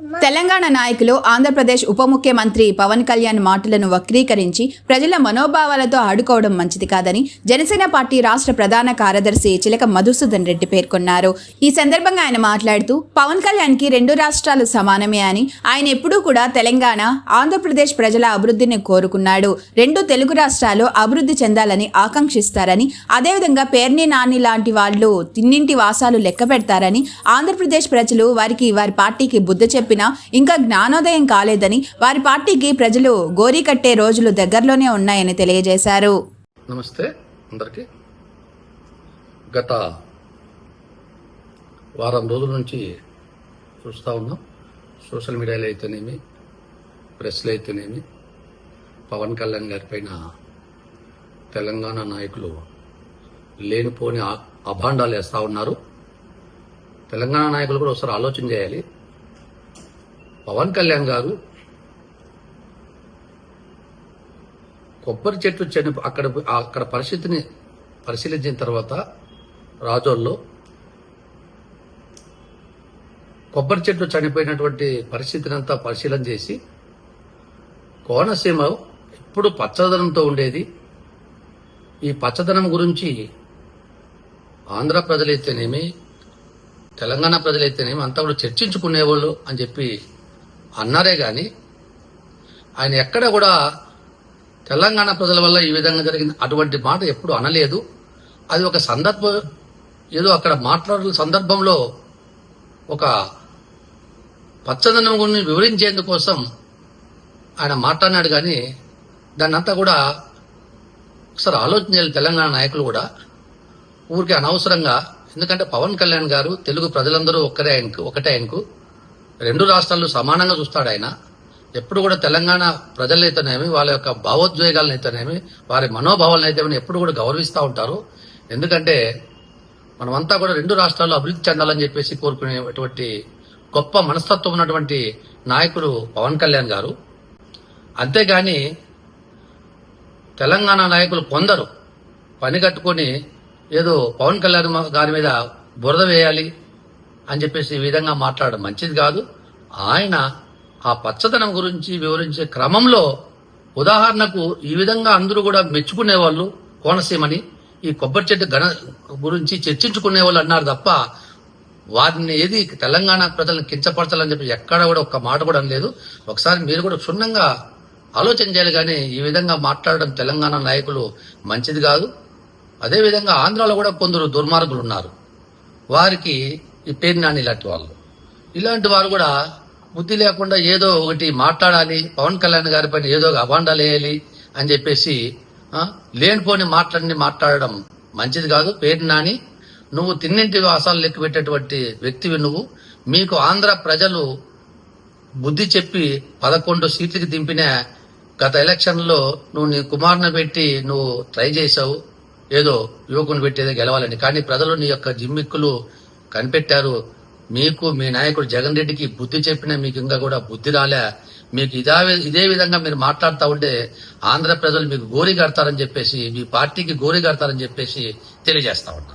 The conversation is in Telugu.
తెలంగాణ నాయకులు ఆంధ్రప్రదేశ్ ఉప ముఖ్యమంత్రి పవన్ కళ్యాణ్ మాటలను వక్రీకరించి ప్రజల మనోభావాలతో ఆడుకోవడం మంచిది కాదని జనసేన పార్టీ రాష్ట్ర ప్రధాన కార్యదర్శి చిలక మధుసూదన్ రెడ్డి పేర్కొన్నారు. ఈ సందర్భంగా ఆయన మాట్లాడుతూ పవన్ కళ్యాణ్కి రెండు రాష్ట్రాలు సమానమే అని ఆయన ఎప్పుడూ కూడా తెలంగాణ ఆంధ్రప్రదేశ్ ప్రజల అభివృద్ధిని కోరుకున్నాడు. రెండు తెలుగు రాష్ట్రాలు అభివృద్ధి చెందాలని ఆకాంక్షిస్తారని అదేవిధంగా పేర్ని నాని లాంటి వాళ్ళు తిన్నింటి వాసాలు లెక్క పెడతారని ఆంధ్రప్రదేశ్ ప్రజలు వారికి వారి పార్టీకి బుద్ధి చెప్పినా ఇంకా జ్ఞానోదయం కాలేదని వారి పార్టీకి ప్రజలు గోరీ కట్టే రోజులు దగ్గరలోనే ఉన్నాయని తెలియజేశారు. నమస్తే అందరికీ. గత వారం రోజుల నుంచి చూస్తూ ఉన్నాం. సోషల్ మీడియాలో అయితేనేమి ప్రెస్లో అయితేనేమి పవన్ కళ్యాణ్ గారి పైన తెలంగాణ నాయకులు లేనిపోని అభాండాలు వేస్తూ ఉన్నారు. తెలంగాణ నాయకులు కూడా ఒకసారి ఆలోచన చేయాలి. పవన్ కళ్యాణ్ గారు కొబ్బరి చెట్లు చని అక్కడ అక్కడ పరిస్థితిని పరిశీలించిన తర్వాత రాజోల్లో కొబ్బరి చెట్లు చనిపోయినటువంటి పరిస్థితిని అంతా పరిశీలన చేసి కోనసీమ ఎప్పుడు పచ్చదనంతో ఉండేది. ఈ పచ్చదనం గురించి ఆంధ్ర ప్రజలైతేనేమి తెలంగాణ ప్రజలైతేనేమి అంతా కూడా చర్చించుకునేవాళ్ళు అని చెప్పి అన్నారే గాని ఆయన ఎక్కడ కూడా తెలంగాణ ప్రజల వల్ల ఈ విధంగా జరిగింది అటువంటి మాట ఎప్పుడు అనలేదు. అది ఒక సందర్భం ఏదో అక్కడ మాట్లాడిన సందర్భంలో ఒక పచ్చదనం గురించి వివరించేందుకోసం ఆయన మాట్లాడినాడు కానీ దాన్ని అంతా కూడా ఒకసారి ఆలోచన తెలంగాణ నాయకులు కూడా. ఊరికి అనవసరంగా ఎందుకంటే పవన్ కళ్యాణ్ గారు తెలుగు ప్రజలందరూ ఒక్కరే ఆయనకు ఒకటే ఆయనకు. రెండు రాష్ట్రాలు సమానంగా చూస్తాడు ఆయన. ఎప్పుడు కూడా తెలంగాణ ప్రజలైతేనేమి వాళ్ళ యొక్క భావోద్వేగాలనైతేనేమి వారి మనోభావాలను ఎప్పుడు కూడా గౌరవిస్తూ ఉంటారు. ఎందుకంటే మనమంతా కూడా రెండు రాష్ట్రాలు అభివృద్ధి చెందాలని చెప్పేసి కోరుకునేటువంటి గొప్ప మనస్తత్వం ఉన్నటువంటి నాయకుడు పవన్ కళ్యాణ్ గారు. అంతేగాని తెలంగాణ నాయకులు కొందరు పని కట్టుకొని ఏదో పవన్ కళ్యాణ్ గారి మీద బురద వేయాలి అని చెప్పేసి ఈ విధంగా మాట్లాడడం మంచిది కాదు. ఆయన ఆ పచ్చదనం గురించి వివరించే క్రమంలో ఉదాహరణకు ఈ విధంగా అందరూ కూడా మెచ్చుకునేవాళ్ళు కోనసీమని ఈ కొబ్బరి చెట్టు గణ గురించి చర్చించుకునేవాళ్ళు అన్నారు తప్ప వారిని ఏది తెలంగాణ ప్రజలను కించపరచాలని చెప్పి ఎక్కడ కూడా ఒక్క మాట కూడా అనలేదు. ఒకసారి మీరు కూడా క్షుణ్ణంగా ఆలోచన చేయాలి కానీ ఈ విధంగా మాట్లాడడం తెలంగాణ నాయకులు మంచిది కాదు. అదేవిధంగా ఆంధ్రాలో కూడా కొందరు దుర్మార్గులు ఉన్నారు. వారికి ఈ పేరు నాని ఇలాంటి వాళ్ళు. ఇలాంటి వారు కూడా బుద్ధి లేకుండా ఏదో ఒకటి మాట్లాడాలి పవన్ కళ్యాణ్ గారి పైన ఏదో ఒక అభాండాలు వేయాలి అని చెప్పేసి లేనిపోని మాట్లాడిని మాట్లాడడం మంచిది కాదు. పేరు నాని నువ్వు తిన్నింటి వాసాలు లెక్క పెట్టేటువంటి వ్యక్తివి నువ్వు. మీకు ఆంధ్ర ప్రజలు బుద్ధి చెప్పి పదకొండు సీట్లకి దింపిన గత ఎలక్షన్లో నువ్వు నీ కుమారుని పెట్టి నువ్వు ట్రై చేశావు. ఏదో యువకుని పెట్టేదో గెలవాలని. కానీ ప్రజలు నీ యొక్క జిమ్మిక్కులు కనిపెట్టారు. మీకు మీ నాయకుడు జగన్ రెడ్డికి బుద్ధి చెప్పినా మీకు ఇంకా కూడా బుద్ధి రాలే. మీకు ఇదే ఇదే విధంగా మీరు మాట్లాడుతూ ఉంటే ఆంధ్ర ప్రజలు మీకు గోరి కడతారని చెప్పేసి మీ పార్టీకి గోరి కడతారని చెప్పేసి తెలియజేస్తా ఉన్నా.